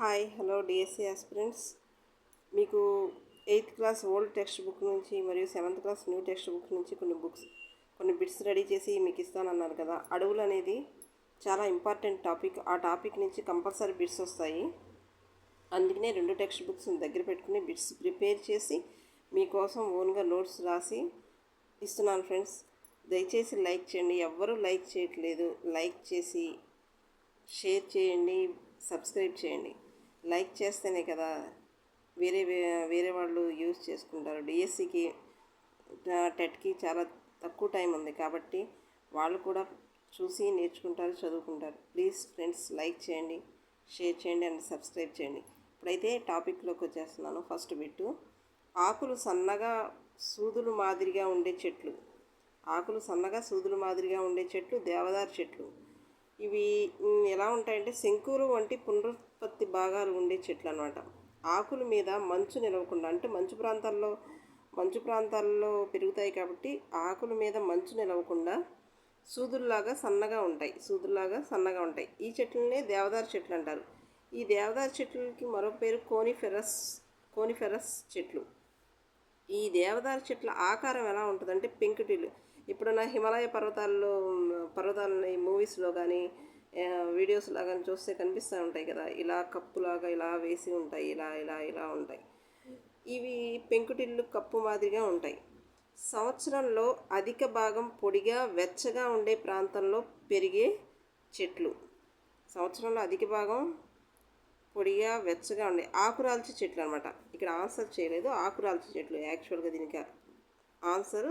Hi hello DSC aspirants. మీకు eighth class old text book నుంచి మరియు seventh class new text book నుంచి కొన్ని బుక్స్ కొన్ని బిట్స్ రెడీ చేసి మీకు ఇస్తానన్నారు కదా. అడవులు అనేది చాలా ఇంపార్టెంట్ టాపిక్. ఆ టాపిక్ నుంచి కంపల్సరీ బిట్స్ వస్తాయి. అందుకనే రెండు టెక్స్ట్ బుక్స్ దగ్గర పెట్టుకుని బిట్స్ ప్రిపేర్ చేసి మీకోసం ఓన్గా నోట్స్ రాసి ఇస్తున్నాను ఫ్రెండ్స్. దయచేసి లైక్ చేయండి. ఎవ్వరూ లైక్ చేయట్లేదు. లైక్ చేసి షేర్ చేయండి. సబ్స్క్రైబ్ చేయండి. లైక్ చేస్తేనే కదా వేరే వే- వేరే వాళ్ళు యూజ్ చేసుకుంటారు. డిఎస్సికి టెట్కి చాలా తక్కువ టైం ఉంది కాబట్టి వాళ్ళు కూడా చూసి నేర్చుకుంటారు చదువుకుంటారు. ప్లీజ్ ఫ్రెండ్స్ లైక్ చేయండి షేర్ చేయండి అండ్ సబ్స్క్రైబ్ చేయండి. ఇప్పుడైతే టాపిక్లోకి వచ్చేస్తున్నాను. First bit. ఆకులు సన్నగా సూదులు మాదిరిగా ఉండే చెట్లు. ఆకులు సన్నగా సూదులు మాదిరిగా ఉండే చెట్లు దేవదారు చెట్లు. ఇవి ఎలా ఉంటాయంటే శంకులు వంటి పునరుత్పత్తి భాగాలు ఉండే చెట్లు అనమాట ఆకుల మీద మంచు నిలవకుండా అంటే మంచు ప్రాంతాల్లో మంచు ప్రాంతాల్లో పెరుగుతాయి కాబట్టి ఆకుల మీద మంచు నిలవకుండా సూదుల్లాగా సన్నగా ఉంటాయి సూదుల్లాగా సన్నగా ఉంటాయి. ఈ చెట్లనే దేవదారు చెట్లు అంటారు. ఈ దేవదారు చెట్లకి మరొక పేరు కోనిఫెరస్ కోనిఫెరస్ చెట్లు. ఈ దేవదారు చెట్ల ఆకారం ఎలా ఉంటుందంటే పెంకుటిల్లు ఇప్పుడున్న హిమాలయ పర్వతాల్లో పర్వతాలని మూవీస్లో కానీ వీడియోస్లో కానీ చూస్తే కనిపిస్తూ ఉంటాయి కదా. ఇలా కప్పులాగా ఇలా వేసి ఉంటాయి ఇలా ఇలా ఇలా ఉంటాయి. ఇవి పెంకుటిల్లు కప్పు మాదిరిగా ఉంటాయి. సంవత్సరంలో అధిక భాగం పొడిగా వెచ్చగా ఉండే ప్రాంతంలో పెరిగే చెట్లు. సంవత్సరంలో అధిక భాగం పొడిగా వెచ్చగా ఉండే ఆకురాల్చి చెట్లు అనమాట ఇక్కడ ఆన్సర్ చేయలేదు. ఆకురాల్చి చెట్లు. యాక్చువల్గా దీనికి ఆన్సర్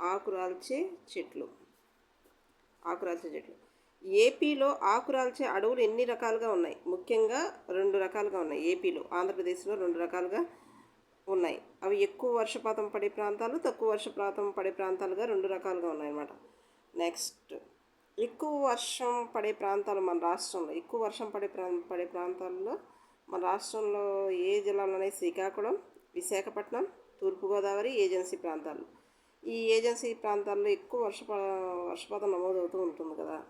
ఆకురాల్చే చెట్లు. ఆకురాల్చే చెట్లు. ఏపీలో ఆకురాల్చే అడవులు ఎన్ని రకాలుగా ఉన్నాయి? ముఖ్యంగా రెండు రకాలుగా ఉన్నాయి. ఏపీలో ఆంధ్రప్రదేశ్లో రెండు రకాలుగా ఉన్నాయి. అవి ఎక్కువ వర్షపాతం పడే ప్రాంతాలు తక్కువ వర్షపాతం పడే ప్రాంతాలుగా రెండు రకాలుగా ఉన్నాయన్నమాట. నెక్స్ట్ ఎక్కువ వర్షం పడే ప్రాంతాలు మన రాష్ట్రంలో. ఎక్కువ వర్షం పడే ప్రా పడే ప్రాంతాల్లో మన రాష్ట్రంలో ఏ జిల్లాలో శ్రీకాకుళం విశాఖపట్నం తూర్పుగోదావరి ఏజెన్సీ ప్రాంతాలు. ఈ ఏజెన్సీ ప్రాంతాల్లో ఎక్కువ వర్షప వర్షపాతం నమోదవుతూ ఉంటుంది కదా.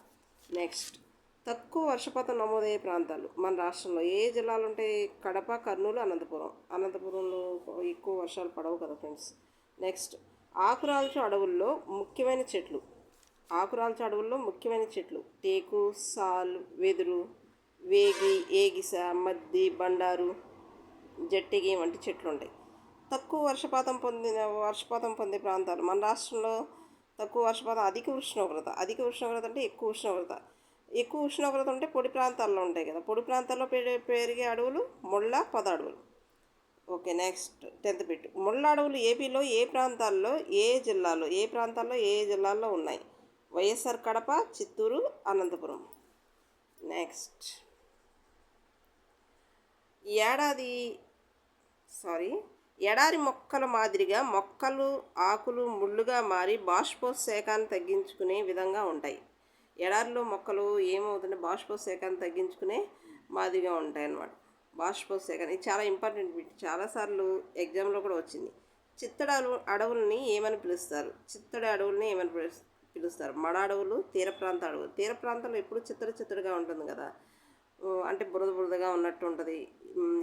నెక్స్ట్. తక్కువ వర్షపాతం నమోదయ్యే ప్రాంతాలు మన రాష్ట్రంలో. ఏ జిల్లాలు ఉంటాయి కడప కర్నూలు అనంతపురం. అనంతపురంలో ఎక్కువ వర్షాలు పడవు కదా ఫ్రెండ్స్. నెక్స్ట్. ఆకురాల్చు అడవుల్లో ముఖ్యమైన చెట్లు. ఆకురాల్చు అడవుల్లో ముఖ్యమైన చెట్లు. టేకు సాల్ వెదురు వేగి ఏగిస మద్ది బండారు జట్టిగి వంటి చెట్లు ఉంటాయి తక్కువ వర్షపాతం పొందిన వర్షపాతం పొందే ప్రాంతాలు. మన రాష్ట్రంలో తక్కువ వర్షపాతం అధిక ఉష్ణోగ్రత. అధిక ఉష్ణోగ్రత అంటే ఎక్కువ ఉష్ణోగ్రత. ఎక్కువ ఉష్ణోగ్రత ఉంటే పొడి ప్రాంతాల్లో ఉంటాయి కదా. పొడి ప్రాంతాల్లో పెరిగే పెరిగే అడవులు ముళ్ళ పొద అడవులు. Okay next tenth bit. ముళ్ళ అడవులు ఏపీలో ఏ ప్రాంతాల్లో ఏ జిల్లాలో ఏ ప్రాంతాల్లో ఏ జిల్లాల్లో ఉన్నాయి? వైఎస్ఆర్ కడప చిత్తూరు అనంతపురం. నెక్స్ట్. ఏడాది సారీ ఎడారి మొక్కల మాదిరిగా మొక్కలు ఆకులు ముళ్ళుగా మారి బాష్పోత్సేకాన్ని తగ్గించుకునే విధంగా ఉంటాయి. ఎడారిలో మొక్కలు ఏమవుతుంది బాష్పోత్సేకాన్ని తగ్గించుకునే మాదిరిగా ఉంటాయి అన్నమాట బాష్పోత్సేకాన్ని ఇది చాలా ఇంపార్టెంట్ బిట్ చాలాసార్లు ఎగ్జామ్లో కూడా వచ్చింది. చిత్తడి అడవు అడవుల్ని ఏమని పిలుస్తారు? చిత్తడి అడవుల్ని ఏమని పిలుస్తారు? మడ అడవులు తీర ప్రాంత అడవులు. తీర ప్రాంతంలో ఎప్పుడు చిత్తడి చిత్తడిగా ఉంటుంది కదా? అంటే బురద బురదగా ఉన్నట్టు ఉంటుంది.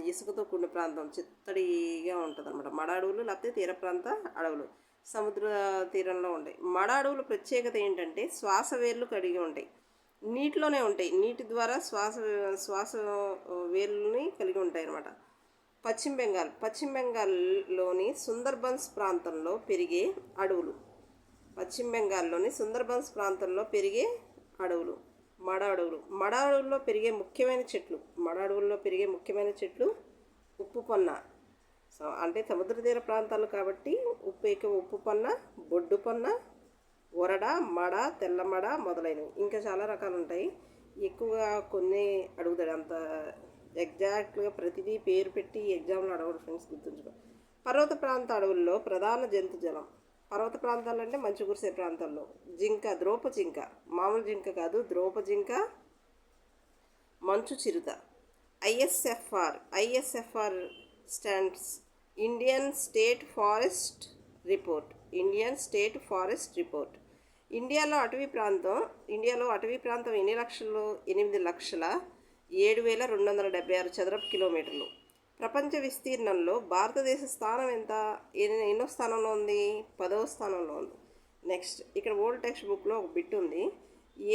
ఇసుకతో కూడిన ప్రాంతం చిత్తడిగా ఉంటుంది అనమాట మడ అడవులు లేకపోతే తీర ప్రాంత అడవులు. సముద్ర తీరంలో ఉంటాయి. మడ అడవుల ప్రత్యేకత ఏంటంటే శ్వాస వేర్లు కడిగి ఉంటాయి. నీటిలోనే ఉంటాయి. నీటి ద్వారా శ్వాస శ్వాస వేర్లని కలిగి ఉంటాయి అన్నమాట పశ్చిమ బెంగాల్ పశ్చిమ బెంగాల్లోని సుందర్బన్స్ ప్రాంతంలో పెరిగే అడవులు. పశ్చిమ బెంగాల్లోని సుందర్బన్స్ ప్రాంతంలో పెరిగే అడవులు. మడ అడవులు మడ అడవుల్లో పెరిగే ముఖ్యమైన చెట్లు మడ అడవుల్లో పెరిగే ముఖ్యమైన చెట్లు ఉప్పు పొన్న. అంటే సముద్ర తీర ప్రాంతాలు కాబట్టి ఉప్పు ఎక్కువ ఉప్పు పొన్న బొడ్డు పొన్న ఒరడ మడ తెల్ల మడ మొదలైనవి. ఇంకా చాలా రకాలు ఉంటాయి. ఎక్కువగా కొన్ని అడుగుతాడు. అంత ఎగ్జాక్ట్గా ప్రతిదీ పేరు పెట్టి ఎగ్జామ్లో అడగడు ఫ్రెండ్స్ గుర్తుంచుకో. పర్వత ప్రాంత అడవుల్లో ప్రధాన జంతు జలం. పర్వత ప్రాంతాల్లో అంటే మంచు కురిసే ప్రాంతాల్లో. జింక ద్రోప జింక. మామూలు జింక కాదు ద్రోప జింక మంచు చిరుత. ISFR ISFR stands. Indian State Forest Report. Indian State Forest Report. ఇండియాలో అటవీ ప్రాంతం ఇండియాలో అటవీ ప్రాంతం ఎన్ని లక్షలు? ఎనిమిది లక్షల ఏడు వేల రెండు వందల డెబ్బై ఆరు చదరపు కిలోమీటర్లు. ప్రపంచ విస్తీర్ణంలో భారతదేశ స్థానం ఎంత? ఎన్నో స్థానంలో ఉంది? పదవ స్థానంలో ఉంది. నెక్స్ట్ ఇక్కడ ఓల్డ్ టెక్స్ట్ బుక్లో ఒక బిట్ ఉంది.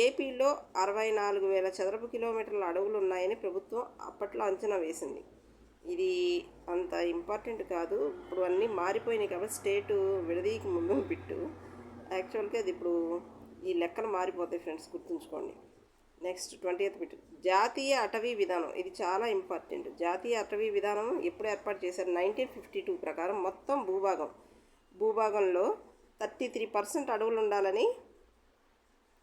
ఏపీలో అరవై నాలుగు వేల చదరపు కిలోమీటర్ల అడవులు ఉన్నాయని ప్రభుత్వం అప్పట్లో అంచనా వేసింది. ఇది అంత ఇంపార్టెంట్ కాదు. ఇప్పుడు అన్నీ మారిపోయినాయి కాబట్టి స్టేటు విడదీయక ముందు బిట్టు. యాక్చువల్గా అది ఇప్పుడు ఈ లెక్కలు మారిపోతాయి ఫ్రెండ్స్ గుర్తుంచుకోండి. Next twenty eighth bit. జాతీయ అటవీ విధానం. ఇది చాలా ఇంపార్టెంట్. జాతీయ అటవీ విధానం ఎప్పుడు ఏర్పాటు చేశారు? నైన్టీన్ ఫిఫ్టీ టూ ప్రకారం మొత్తం భూభాగం. భూభాగంలో థర్టీ త్రీ పర్సెంట్ అడవులు ఉండాలని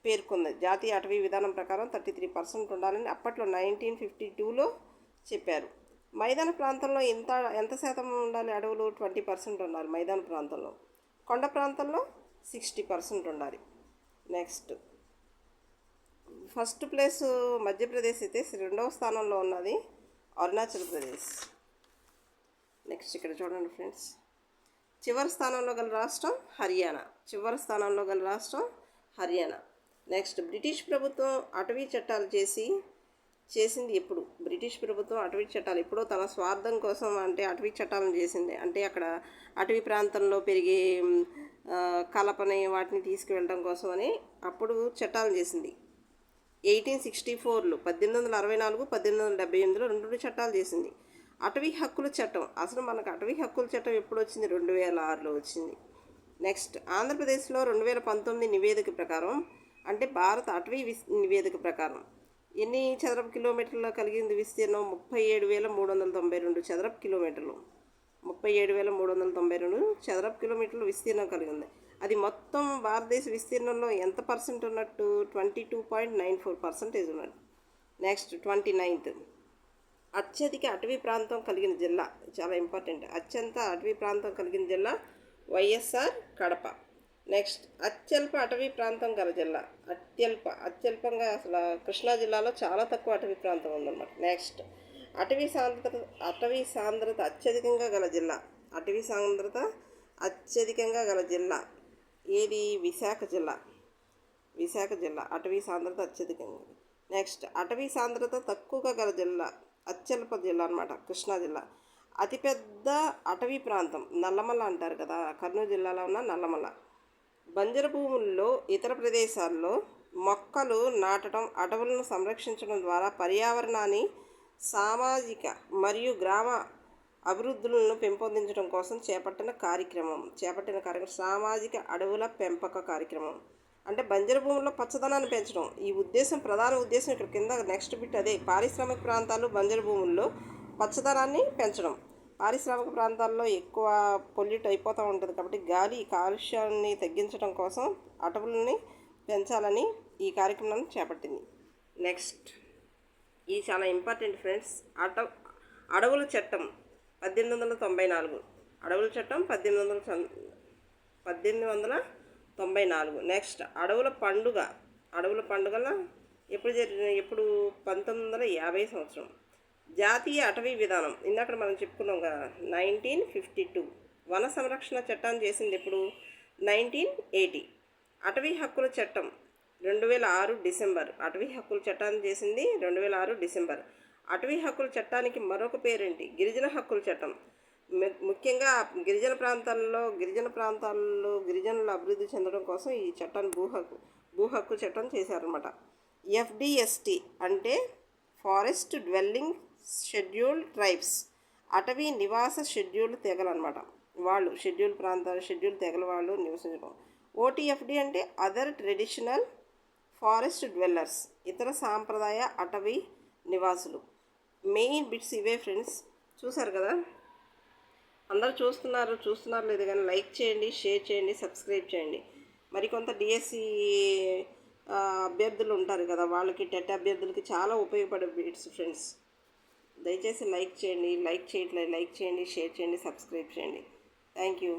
పేర్కొంది. జాతీయ అటవీ విధానం ప్రకారం థర్టీ త్రీ పర్సెంట్ ఉండాలని అప్పట్లో నైన్టీన్ ఫిఫ్టీ టూలో చెప్పారు. మైదాన ప్రాంతంలో ఎంత ఎంత శాతం ఉండాలి అడవులు? ట్వంటీ పర్సెంట్ ఉండాలి మైదాన ప్రాంతంలో. కొండ ప్రాంతంలో సిక్స్టీ పర్సెంట్ ఉండాలి. నెక్స్ట్ ఫస్ట్ ప్లేస్ మధ్యప్రదేశ్ అయితే రెండవ స్థానంలో ఉన్నది అరుణాచల్ ప్రదేశ్. నెక్స్ట్ ఇక్కడ చూడండి ఫ్రెండ్స్. చివరి స్థానంలో గల రాష్ట్రం హర్యానా. చివరి స్థానంలో గల రాష్ట్రం హర్యానా. నెక్స్ట్ బ్రిటిష్ ప్రభుత్వం అటవీ చట్టాలు చేసి చేసింది ఎప్పుడు? బ్రిటిష్ ప్రభుత్వం అటవీ చట్టాలు ఎప్పుడో తన స్వార్థం కోసం అంటే అటవీ చట్టాలను చేసింది. అంటే అక్కడ అటవీ ప్రాంతంలో పెరిగే కలపని వాటిని తీసుకువెళ్ళడం కోసం అని అప్పుడు చట్టాలు చేసింది. ఎయిటీన్ సిక్స్టీ ఫోర్లో పద్దెనిమిది వందల అరవై నాలుగు పద్దెనిమిది వందల డెబ్బై ఎనిమిదిలో రెండు రెండు చట్టాలు చేసింది. అటవీ హక్కుల చట్టం అసలు మనకు అటవీ హక్కుల చట్టం ఎప్పుడు వచ్చింది? రెండు వేల ఆరులో వచ్చింది. నెక్స్ట్ ఆంధ్రప్రదేశ్లో రెండు వేల పంతొమ్మిది నివేదిక ప్రకారం అంటే భారత అటవీ విస్ నివేదిక ప్రకారం ఎన్ని చదరపు కిలోమీటర్ల కలిగింది విస్తీర్ణం? ముప్పై ఏడు వేల మూడు వందల తొంభై రెండు చదరపు కిలోమీటర్లు. ముప్పై ఏడు వేల మూడు వందల తొంభై రెండు చదరపు కిలోమీటర్లు విస్తీర్ణం కలిగింది. అది మొత్తం భారతదేశ విస్తీర్ణంలో ఎంత పర్సెంట్ ఉన్నట్టు? Twenty two point nine four percentage ఉన్నట్టు. నెక్స్ట్ ట్వంటీ నైన్త్ అత్యధిక అటవీ ప్రాంతం కలిగిన జిల్లా చాలా ఇంపార్టెంట్ అత్యంత అటవీ ప్రాంతం కలిగిన జిల్లా వైఎస్ఆర్ కడప. నెక్స్ట్ అత్యల్ప అటవీ ప్రాంతం గల జిల్లా అత్యల్ప. అత్యల్పంగా అసలు కృష్ణా జిల్లాలో చాలా తక్కువ అటవీ ప్రాంతం ఉందన్నమాట. నెక్స్ట్ అటవీ సాంద్రత అటవీ సాంద్రత అత్యధికంగా గల జిల్లా. అటవీ సాంద్రత అత్యధికంగా గల జిల్లా. ఏది విశాఖ జిల్లా. విశాఖ జిల్లా. అటవీ సాంద్రత అత్యధికంగా నెక్స్ట్ అటవీ సాంద్రత తక్కువగా గల జిల్లా అత్యల్ప జిల్లా అనమాట కృష్ణా జిల్లా. అతిపెద్ద అటవీ ప్రాంతం నల్లమల అంటారు కదా కర్నూలు జిల్లాలో ఉన్న నల్లమల. బంజరు భూముల్లో ఇతర ప్రదేశాల్లో మొక్కలు నాటడం అటవులను సంరక్షించడం ద్వారా పర్యావరణాన్ని సామాజిక మరియు గ్రామ అభివృద్ధులను పెంపొందించడం కోసం చేపట్టిన కార్యక్రమం. చేపట్టిన కార్యక్రమం. సామాజిక అడవుల పెంపక కార్యక్రమం. అంటే బంజరు భూముల్లో పచ్చదనాన్ని పెంచడం. ఈ ఉద్దేశం ప్రధాన ఉద్దేశం ఇక్కడ కింద నెక్స్ట్ బిట్ అదే. పారిశ్రామిక ప్రాంతాలు బంజరు భూముల్లో పచ్చదనాన్ని పెంచడం. పారిశ్రామిక ప్రాంతాల్లో ఎక్కువ పొల్యూట్ అయిపోతూ ఉంటుంది కాబట్టి గాలి కాలుష్యాన్ని తగ్గించడం కోసం అటవులని పెంచాలని ఈ కార్యక్రమాన్ని చేపట్టింది. నెక్స్ట్ ఇది చాలా ఇంపార్టెంట్ ఫ్రెండ్స్ అట అడవుల చట్టం. పద్దెనిమిది వందల తొంభై నాలుగు. అడవుల చట్టం పద్దెనిమిది వందల పద్దెనిమిది వందల తొంభై నాలుగు. నెక్స్ట్ అడవుల పండుగ. అడవుల పండుగల ఎప్పుడు జరిగిన ఎప్పుడు? పంతొమ్మిది వందల యాభై సంవత్సరం. జాతీయ అటవీ విధానం. ఇందాక మనం చెప్పుకున్నాం కదా నైన్టీన్ ఫిఫ్టీ టూ. వన సంరక్షణ చట్టాన్ని చేసింది ఎప్పుడు? Nineteen eighty. అటవీ హక్కుల చట్టం. రెండు వేల ఆరు డిసెంబర్. అటవీ హక్కుల చట్టాన్ని చేసింది రెండు వేల ఆరు డిసెంబర్. అటవీ హక్కుల చట్టానికి మరొక పేరేంటి? గిరిజన హక్కుల చట్టం. ముఖ్యంగా గిరిజన ప్రాంతాల్లో గిరిజన ప్రాంతాల్లో గిరిజనులు అభివృద్ధి చెందడం కోసం ఈ చట్టాన్ని భూ హక్కు భూ హక్కు చట్టం చేశారనమాట ఎఫ్డిఎస్టి అంటే ఫారెస్ట్ డ్వెల్లింగ్ షెడ్యూల్డ్ ట్రైబ్స్. అటవీ నివాస షెడ్యూల్డ్ తెగలన్నమాట. వాళ్ళు షెడ్యూల్ ప్రాంతాలు షెడ్యూల్ తెగల వాళ్ళు నివసించడం. ఓటీఎఫ్డి అంటే అదర్ ట్రెడిషనల్ ఫారెస్ట్ డ్వెల్లర్స్ ఇతర సాంప్రదాయ అటవీ నివాసులు. మెయిన్ బిట్స్ ఇవే ఫ్రెండ్స్. చూసారు కదా? అందరు చూస్తున్నారు చూస్తున్నారు లేదు కానీ లైక్ చేయండి షేర్ చేయండి సబ్స్క్రైబ్ చేయండి. మరికొంత డిఎస్సి అభ్యర్థులు ఉంటారు కదా వాళ్ళకి టెట్ అభ్యర్థులకి చాలా ఉపయోగపడే బిట్స్ ఫ్రెండ్స్. దయచేసి లైక్ చేయండి లైక్ చేయట్లేదు లైక్ చేయండి షేర్ చేయండి సబ్స్క్రైబ్ చేయండి. Thank you.